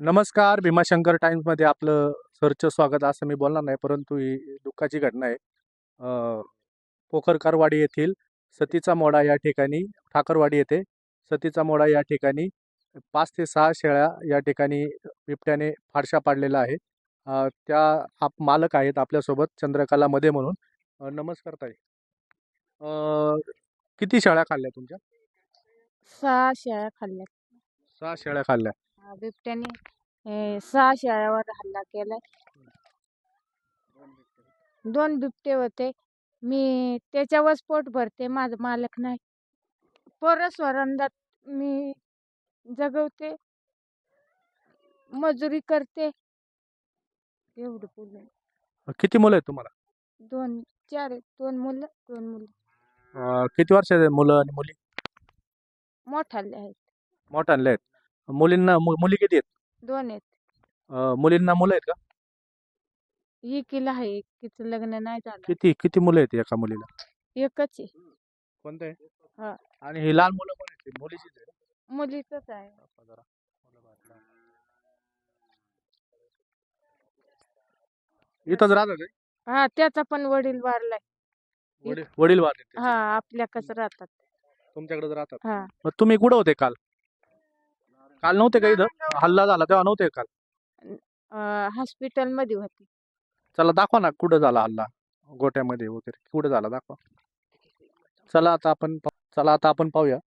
नमस्कार भीमाशंकर टाइम्समध्ये आपलं सरचं स्वागत. असं मी बोलणार नाही परंतु ही दुःखाची घटना आहे. पोखरकारवाडी येथील सतीचा मोडा या ठिकाणी ठाकरवाडी येथे सतीचा मोडा या ठिकाणी पाच ते सहा शेळ्या या ठिकाणी बिबट्याने फारशा पाडलेला आहे. त्या आप मालक आहेत आपल्यासोबत चंद्रकला मध्ये म्हणून. नमस्कार ताई. किती शेळ्या खाल्ल्या तुमच्या? सहा शेळ्या खाल्ल्या. सहा शेळ्या खाल्ल्या. बिबट्याने सहा शेळ्यावर हल्ला केलाय. दोन बिबटे होते. मी त्याच्यावर पोट भरते. माझं मालक नाही. परस्वरंदात मी जगवते. मजुरी करते. एवढं बोलून. किती मुलं आहेत तुम्हाला? दोन चार आहेत. दोन मुलं दोन मुलं. अ, किती वर्षाचे मुलं आणि मुली? मोठाले आहेत. मोठे आणले आहेत. मुलींना मु- मुली किती आहेत? दोन आहेत. अ, मुलींना मुलं आहेत का? एकीला आहे एकीचं लग्न नाही झालं. किती किती मुलं आहेत एका मुलीला? एकच आहे. कोणते हा. आणि ही लहान मुलं कोण आहेत? मुलीचीच आहे का? मुलीचंच आहे. इथंच राहतात? हा त्याचा पण वडील वारलाय. वडील वडील वारले. हा आपल्याकच राहतात. तुमच्याकडेच राहतात? हा. मग तुम्ही कुठं होते काल? काल नव्हते का इथं? हल्ला झाला तेव्हा नव्हते काल? हॉस्पिटलमध्ये होती. चला दाखवा ना कुठं झाला हल्ला गोट्यामध्ये वगैरे. कुठं झाला दाखवा. चला आता आपण चला आता आपण पाहूया.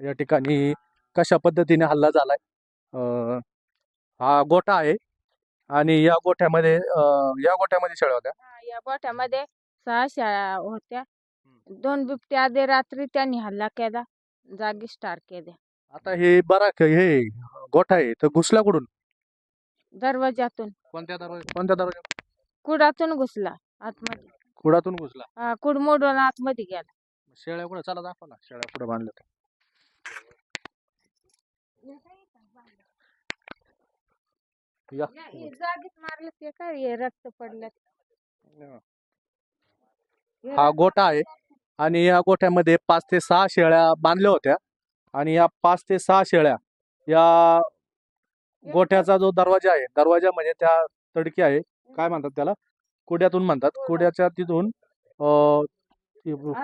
या ठिकाणी कशा पद्धतीने हल्ला झालाय. अं, हा गोठा आहे आणि या गोठ्यामध्ये अं, या गोठ्यामध्ये शेळ्या होत्या? हा, या गोठ्यामध्ये सहा शाळा होत्या. दोन बिबटे आधी रात्री त्यांनी हल्ला केला जागी स्टार केल्या. आता हे बरा हे गोठा आहे तर घुसला कुठून? दरवाजातून कोणत्या दरवाजा कोणत्या दरवाजा कुडातून घुसला आतमध्ये. कुडातून घुसला. हा, कुड मोडून आतमध्ये गेला. शेळ्या कुठं चला दाखवा ना शेळ्या कुठं बांधल्या या. नाही, जागीच मारलं ते काय हे रक्त पडलं. हा गोठा आहे आणि या गोठ्यामध्ये पाच ते सहा शेळ्या बांधल्या होत्या. आणि या पाच ते सहा शेळ्या या गोठ्याचा जो दरवाजा आहे दरवाजा म्हणजे त्या तडकी आहे काय म्हणतात त्याला? कुड्यातून म्हणतात. कुड्याच्या तिथून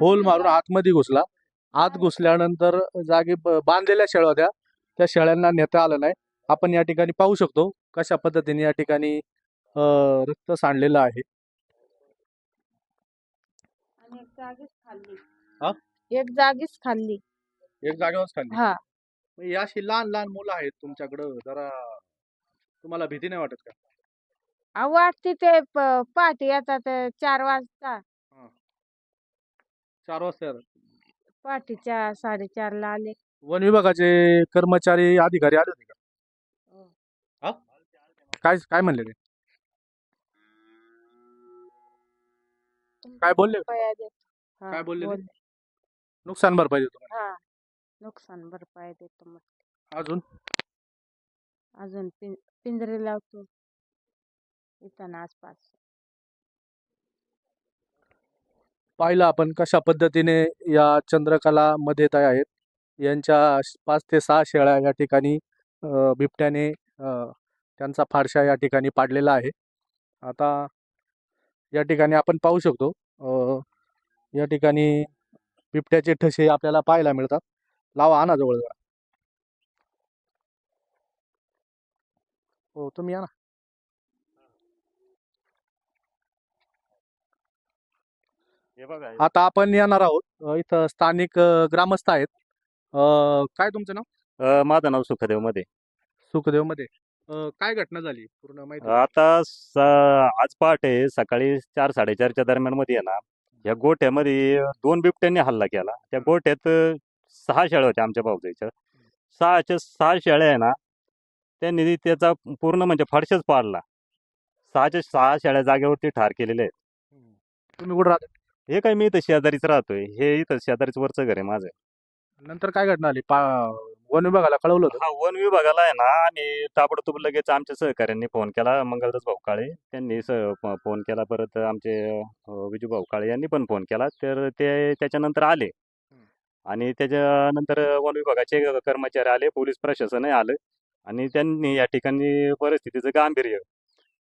होल मारून आतमध्ये घुसला. आत घुसल्यानंतर जागी बांधलेल्या शेळ्या होत्या. त्या शेळ्यांना नेता आलं नाही. आपण या ठिकाणी पाहू शकतो कशा पद्धतीने या ठिकाणी रक्त सांडलेलं आहे. एक जागीच खाल्ली? एक खाल्ली जागेवरच खाली हा. मग ही अशी लहान लहान मुलं आहेत तुमच्याकडं जरा तुम्हाला भीती नाही वाटत का? आ, वाटते ते प- पहाटे येतात अं, चार वाजता. चार वाजता येतात. पहाटेच्या साडेचारला आले. वन विभागाचे कर्मचारी अधिकारी आले होते का? हा? काय काय म्हणले ते? काय बोलले? हा, काय बोलले ते? नुकसान भरपाई देतो म्हणे. हा. नुकसान भरपाई देतो मग अजून? अजून पिं पिंजरे लावतो. इथं ना आसपास. पाहिलं आपण कशा पद्धतीने या चंद्रकला मध्ये तयार आहेत. यांच्या श- पाच ते सहा शेळ्या या ठिकाणी अं, बिबट्याने अं, त्यांचा फारशा या ठिकाणी पाडलेला आहे. आता या ठिकाणी आपण पाहू शकतो अं, या ठिकाणी बिबट्याचे ठसे आपल्याला पाहायला मिळतात. लावा आणा जवळ जरा हो तुम्ही या ना. हे बघा आता आपण येणार आहोत अं, इथं स्थानिक अं, ग्रामस्थ आहेत. अं, काय तुमचं नाव? अ, माझं नाव सुखदेवमध्ये सुखदेवमध्ये काय घटना झाली? पूर्ण माहिती द्या. आता स- आज पहाटे सकाळी चार साडेचारच्या दरम्यानमध्ये आहे ना या गोठ्यामध्ये दोन बिबट्यांनी हल्ला केला. त्या गोठ्यात सहा शेळ्या होत्या आमच्या भाऊजाईच्या सहाच्या सहा शेळ्या आहे ना त्यांनी त्याचा पूर्ण म्हणजे फडशच पाडला. सहाच्या सहा शेळ्या जागेवरती ठार केलेल्या आहेत. तुम्ही कुठं राहता? हे काय मी इथं शेजारीच राहतोय. हे इथं शेजारीच वरचं घर आहे माझं. नंतर काय घटना आली? पा वन विभागाला कळवलं होतं? हा वन विभागाला आहे ना आणि ताबडतोब लगेच आमच्या सहकाऱ्यांनी फोन केला मंगलदास भाऊ काळे. त्यांनी स फ- फोन केला परत आमचे अ, विजू भाऊ काळे यांनी पण फोन केला. तर ते त्याच्यानंतर आले. आणि त्याच्यानंतर वन विभागाचे कर्मचारी आले पोलीस प्रशासनही आलं आणि त्यांनी या ठिकाणी परिस्थितीचं गांभीर्य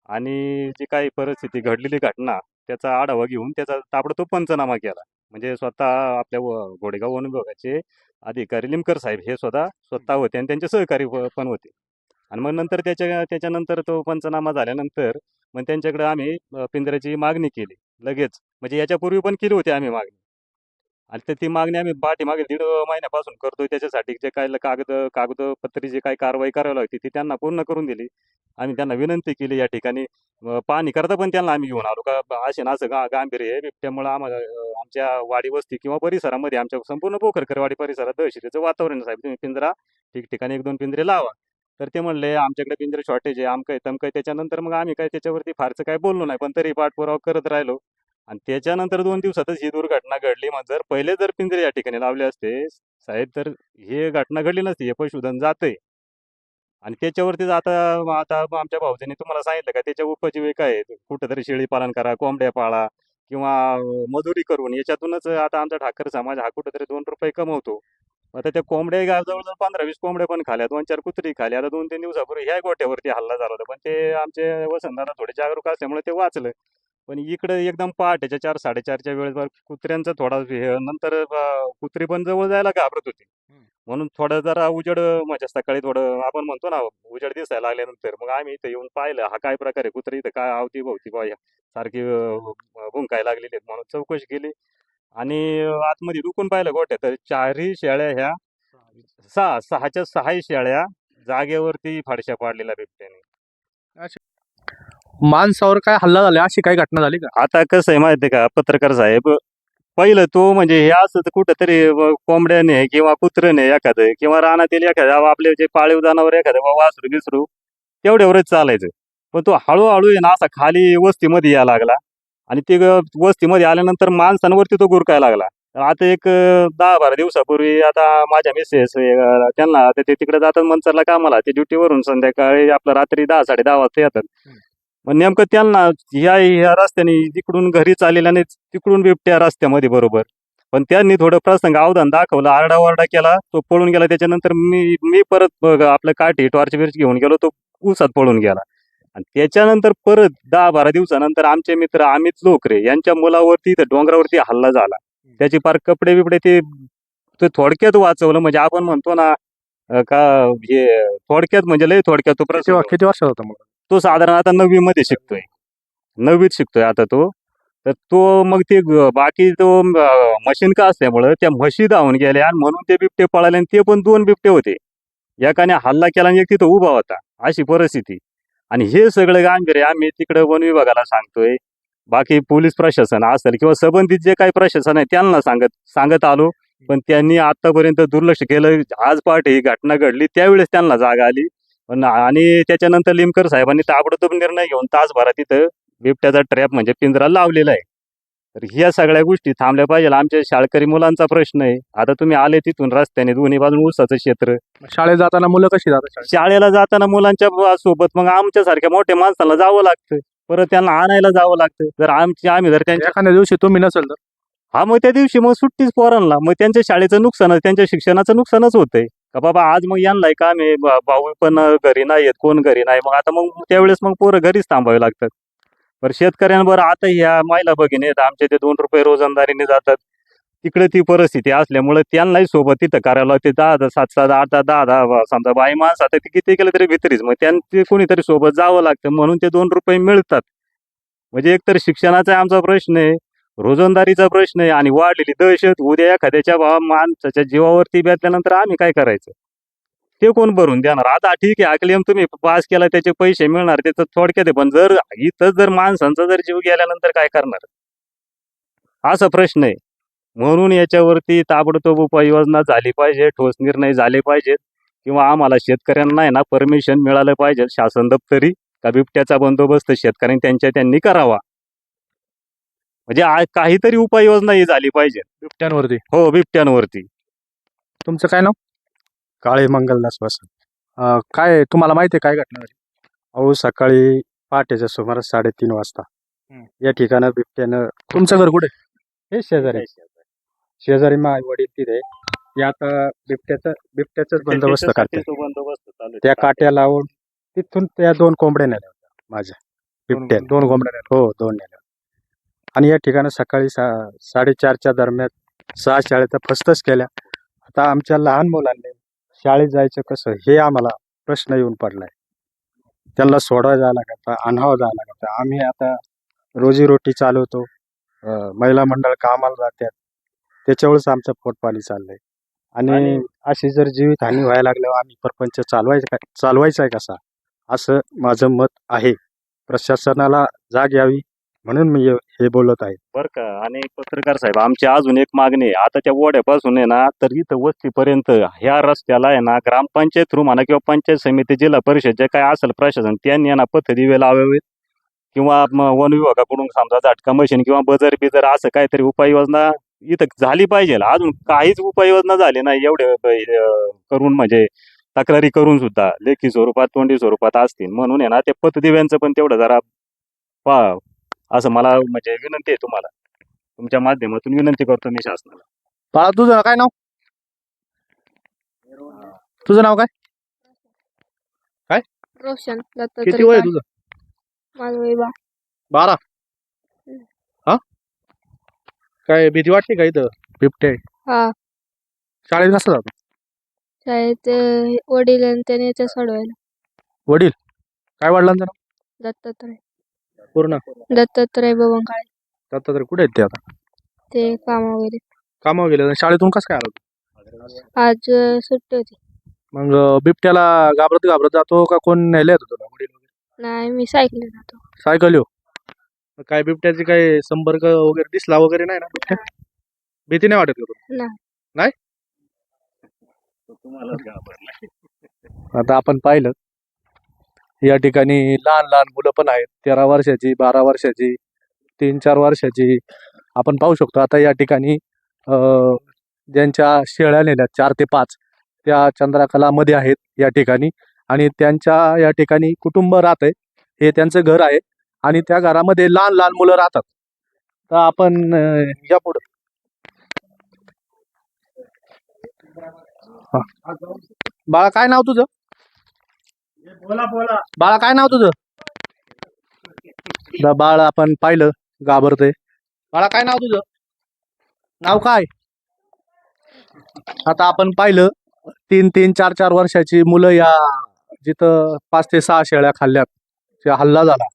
आणि जी काही परिस्थिती घडलेली घटना त्याचा आढावा घेऊन त्याचा ताबडतोब पंचनामा केला. म्हणजे स्वतः आपल्या घोडेगाव वन विभागाचे अधिकारी लिमकर साहेब हे स्वतः स्वतः होते आणि त्यांचे सहकारी पण होते. आणि मग नंतर त्याच्या त्याच्यानंतर तो पंचनामा झाल्यानंतर मग त्यांच्याकडे आम्ही पिंजऱ्याची मागणी केली. लगेच. म्हणजे याच्यापूर्वी पण केली होती आम्ही मागणी. आणि तर ती मागणी आम्ही पाठीमागे दीड महिन्यापासून करतोय त्याच्यासाठी. जे काय कागद कागदपत्री जे काही कारवाई करावी लागते ती त्यांना पूर्ण करून दिली. आम्ही त्यांना विनंती केली या ठिकाणी. पाणी करता पण त्यांना आम्ही घेऊन आलो. का असे ना असं गा गांभीर्य आहे. बिबट्यामुळं आम्हाला आमच्या वाडी वस्ती किंवा परिसरामध्ये आमच्या संपूर्ण पोखरकरवाडी परिसरात दहशतीचं वातावरण साहेब. तुम्ही पिंजरा ठिकठिकाणी एक दोन पिंजरे लावा. तर ते म्हणले आमच्याकडे पिंजरे शॉर्टेज आहे आमकं आहे तमकं त्याच्यानंतर मग आम्ही काय त्याच्यावरती फारसं काय बोललो नाही. पण तरी पाठपुरावा करत राहिलो. आणि त्याच्यानंतर दोन दिवसातच ही दुर्घटना घडली. मग जर पहिले जर पिंजरे या ठिकाणी लावले असते साहेब तर हे घटना घडली नसती हे पशुधन जाते आणि त्याच्यावरतीच आता आता आमच्या भाऊजीने तुम्हाला सांगितलं का त्याच्या उपजीविका आहे कुठंतरी शेळी पालन करा कोंबड्या पाळा किंवा मजुरी करून याच्यातूनच आता आमचा ठाकर समाज हा कुठंतरी दोन रुपये कमवतो. आता त्या कोंबड्या जवळजवळ पंधरा वीस कोंबड्या पण खाल्या दोन चार कुत्री खाली आता दोन तीन दिवसापूर्वी ह्या गोट्यावरती हल्ला झाला होता. पण ते आमचे वसंतांना थोडे जागरूक असल्यामुळे ते वाचलं. पण इकडे एकदम पहाटेच्या चार साडेचारच्या वेळेस कुत्र्यांचा थोडा हे नंतर अं, कुत्री पण जवळ जायला घाबरत होती. म्हणून थोडं जरा उजेड म्हणजे सकाळी थोडं आपण म्हणतो ना उजेड दिसायला लागल्यानंतर मग आम्ही इथं येऊन पाहिलं हा काय प्रकार आहे? कुत्री इथं काय आवती भोवती बा सारखी अं, भुंकाय लागलेली आहेत म्हणून चौकशी केली. आणि अं, आतमध्ये दुखून पाहिलं गोट्या. तर चारही शेळ्या ह्या सहा सहाच्या सहाही शेळ्या जागेवरती फाडशा पाडलेल्या बिबट्याने. माणसावर काय हल्ला झाला अशी काही घटना झाली का? आता कसं आहे माहिती का? पत्रकार साहेब पहिलं तो म्हणजे हे असं तर कुठंतरी कोंबड्याने किंवा कुत्र्याने एखादं किंवा रानातील एखादं आपले जे पाळीव जनावर एखादं वासरू बिसरू तेवढ्यावरच चालायचं. पण तो हळूहळू आहे ना असा खाली वस्तीमध्ये यायला लागला. आणि ते वस्तीमध्ये आल्यानंतर माणसांवरती तो गुरकायला लागला. आता एक दहा बारा दिवसापूर्वी आता माझ्या मिसेस त्यांना ते तिकडे जातात मनसरला कामाला. ते ड्युटीवरून संध्याकाळी आपलं रात्री दहा साडे दहा वाजता येतात. मग नेमकं त्यांना ह्या ह्या रस्त्याने तिकडून घरी चाललेल्या आणि तिकडून बिबट्या रस्त्यामध्ये बरोबर. पण त्यांनी थोडं प्रसंग अवधान दाखवलं आरडाओरडा केला तो पळून गेला. त्याच्यानंतर मी मी परत आपलं काठी टॉर्च बिर्च घेऊन गेलो तो उसात पळून गेला. आणि त्याच्यानंतर परत दहा बारा दिवसानंतर आमचे मित्र अमित लोकरे यांच्या मुलावरती इथं डोंगरावरती हल्ला झाला. त्याची फार कपडे बिपडे ते ते थोडक्यात वाचवलं. म्हणजे आपण म्हणतो ना का हे थोडक्यात म्हणजे लय थोडक्यात तो किती प्रसंग किती होता मग? तो साधारण आता नववी मध्ये शिकतोय. नववीत शिकतोय आता तो. तर तो मग ते बाकी तो मशीन का असल्यामुळं त्या म्हशी धावून गेल्या आणि म्हणून ते बिबटे पळाले आणि ते पण दोन बिबटे होते. एकाने हल्ला केला आणि एक तिथं उभा होता. अशी परिस्थिती. आणि हे सगळं गांभीर्य आम्ही तिकडे वन विभागाला सांगतोय. बाकी पोलीस प्रशासन असेल किंवा संबंधित जे काही प्रशासन आहे त्यांना सांगत सांगत आलो. पण त्यांनी आतापर्यंत दुर्लक्ष केलं. आज पहाटे ही घटना घडली. त्यावेळेस त्यांना जागा आली. पण आणि त्याच्यानंतर लिमकर साहेबांनी ताबडतोब निर्णय घेऊन तासभरात तिथं बिबट्याचा ट्रॅप म्हणजे पिंजरा लावलेला आहे. तर ह्या सगळ्या गोष्टी थांबल्या पाहिजे. आमच्या शाळकरी मुलांचा प्रश्न आहे. आता तुम्ही आले तिथून रस्त्याने दोन्ही बाजून ऊसाचं क्षेत्र. शाळेत जाताना मुलं कशी जातात? शाळेला जाताना मुलांच्या सोबत मग आमच्यासारख्या मोठ्या माणसाला जावं लागतं. परत त्यांना आणायला जावं लागतं. जर आमची आम्ही जर त्यांच्या एखाद्या दिवशी तुम्ही नसेल तर? हा मग त्या दिवशी मग सुट्टीच पोरांना. मग त्यांच्या शाळेचं नुकसानच त्यांच्या शिक्षणाचं नुकसानच होतंय. का बाबा आज मग यांना काम आहे भाऊ पण घरी नाही आहेत कोण घरी नाही? मग आता मग त्यावेळेस मग पोरं घरीच थांबावे लागतात. बरं शेतकऱ्यांवर आता ह्या महिला भगिनी आहेत आमचे ते दोन रुपये रोजंदारीने जातात. तिकडे ती परिस्थिती असल्यामुळे त्यांनाही सोबत तिथं करायला लागते दहा दहा सात सात आठ दहा दहा दहा समजा बाई माणसं आता ते किती केलं तरी भीतरीच. मग त्यांचे कोणीतरी सोबत जावं लागतं म्हणून ते दोन रुपये मिळतात. म्हणजे एकतर शिक्षणाचा आमचा प्रश्न आहे रोजंदारीचा प्रश्न आहे आणि वाढलेली दहशत उद्या एखाद्याच्या बा माणसाच्या जीवावरती बेतल्यानंतर आम्ही काय करायचं? ते कोण भरून देणार? आता ठीक आहे अक्लेम तुम्ही पास केला त्याचे पैसे मिळणार त्याचं थोडक्यात पण जर इथं जर माणसांचा जर जीव गेल्यानंतर काय करणार? असा प्रश्न आहे. म्हणून याच्यावरती ताबडतोब उपाययोजना झाली पाहिजे ठोस निर्णय झाले पाहिजेत. किंवा आम्हाला शेतकऱ्यांना आहे ना परमिशन मिळालं पाहिजे शासन दप्तरी का बिबट्याचा बंदोबस्त शेतकऱ्यांनी त्यांच्या त्यांनी करावा. म्हणजे आ- काहीतरी उपाययोजना ही झाली पाहिजे. बिबट्यांवरती. हो बिबट्यांवरती. तुमचं काय नाव? काळे मंगलदास वसंत. अं, काय तुम्हाला माहिती आहे काय घटना झाली? अहो सकाळी पहाटेच्या सुमारास साडेतीन वाजता. या ठिकाणं बिबट्यानं तुमचं घर कुठे? हे शेजारी. शेजारी. माय वडील तिथे. ते आता बिबट्याचा बिबट्याचाच बंदोबस्त करते तो बंदोबस्त त्या काट्या लावून तिथून त्या दोन कोंबड्या नेल्या होत्या माझ्या. बिबट्या दोन कोंबड्या हो दोन नेल्या आणि या ठिकाणी सकाळी सा साडेचारच्या दरम्यान सहा शाळेचा फस्तच केल्या. आता आमच्या लहान मुलांनी शाळेत जायचं कसं हे आम्हाला प्रश्न येऊन पडलाय. त्यांना सोडवायला जायला लागतं आणावं जायला लागतं. आम्ही आता रोजीरोटी चालवतो महिला मंडळ कामाला जातात. त्याच्यावरच आमचं पोटपाणी चाललंय. आणि आणि- अशी जर जीवितहानी व्हायला लागल्यावर आम्ही परपंच चालवायचं काय चालवायचा आहे कसा? असं माझं मत आहे. प्रशासनाला जाग यावी. म्हणून मी हे- बोलत आहे. बर का? आणि पत्रकार साहेब आमची अजून एक मागणी आहे. आता त्या ओढ्यापासून आहे ना तर इथं वस्तीपर्यंत ह्या रस्त्याला आहे ना ग्रामपंचायत थ्रू म्हणा किंवा पंचायत समिती जिल्हा परिषद जे काय असेल प्रशासन त्यांनी आहे ना पथदिवे लावावेत. किंवा वन विभागाकडून समजा झटका मशीन किंवा बजर बिजर असं काहीतरी उपाययोजना इथं झाली पाहिजे. अजून काहीच उपाययोजना झाली नाही. एवढे करून म्हणजे तक्रारी करून सुद्धा लेखी स्वरूपात तोंडी स्वरूपात असतील. म्हणून आहे ना ते पथदिव्यांचं पण तेवढं जरा पा असं मला म्हणजे विनंती आहे तुम्हाला. तुमच्या माध्यमातून विनंती करतो मी शासनाला. बाळा तुझं काय नाव? तुझं नाव काय? रोशन किती वय आहे तुझं? माझं वय बा बारा? हा? काय भीती वाटते का इथं? बिबटे हा. शाळेत कसं जातो? शाळेत वडील आणि त्याने ते सोडवायला. वडील? काय वडिलांचं नाव? दत्तात्रय पूर्ण? दत्तात्रय बबंकाळे आता तर कुठे आहेत ते आता? ते कामा वगैरे कामावर गेले शाळेतून कसं काय आलं आज अं, सुट्टी होती. मग अं, बिबट्याला घाबरत घाबरत जातो का कोण नेले होतं तुला? वडील वगैरे? नाही मी सायकल जातो. सायकल मग काय बिबट्याची काय संपर्क वगैरे दिसला वगैरे नाही ना बिबट्या? भीती नाही वाटत का तुला? नाही. घाबरलं. आता आपण पाहिलं. या ठिकाणी लहान लहान मुलं पण आहेत. तेरा वर्षाची बारा वर्षाची तीन चार वर्षाची आपण पाहू शकतो. आता या ठिकाणी ज्यांच्या शेळ्या नेल्या चार ते पाच त्या चंद्रकलामध्ये आहेत या ठिकाणी. आणि त्यांच्या या ठिकाणी कुटुंब राहत आहे. हे त्यांचं घर आहे. आणि त्या घरामध्ये लहान लहान मुलं राहतात. तर आपण या पुढं. बाळा काय नाव तुझं? बाळा काय नाव तुझं? बाळ आपण पाहिलं घाबरतय. बाळा काय नाव तुझं? नाव काय? आता आपण पाहिलं तीन तीन चार चार वर्षाची मुलं या जिथं पाच ते सहा शेळ्या खाल्ल्यात. हल्ला झाला.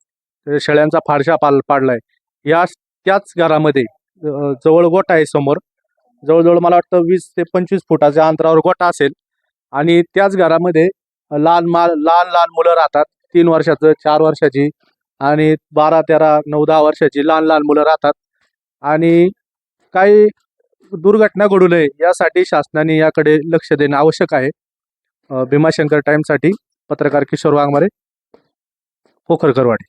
शेळ्यांचा फारशा पाल पाडलाय. या त्याच घरामध्ये जवळ गोठा आहे समोर. जवळजवळ मला वाटतं वीस ते पंचवीस फुटाच्या अंतरावर गोठा असेल. आणि त्याच घरामध्ये लहान माल लहान लहान मुलं राहतात. तीन वर्षाचं चार वर्षाची आणि बारा तेरा नऊ दहा वर्षाची लहान लहान मुलं राहतात. आणि काही दुर्घटना घडू नये यासाठी शासनाने याकडे लक्ष देणं आवश्यक आहे. भीमाशंकर टाईमसाठी पत्रकार किशोर वाघमारे पोखरकरवाडी.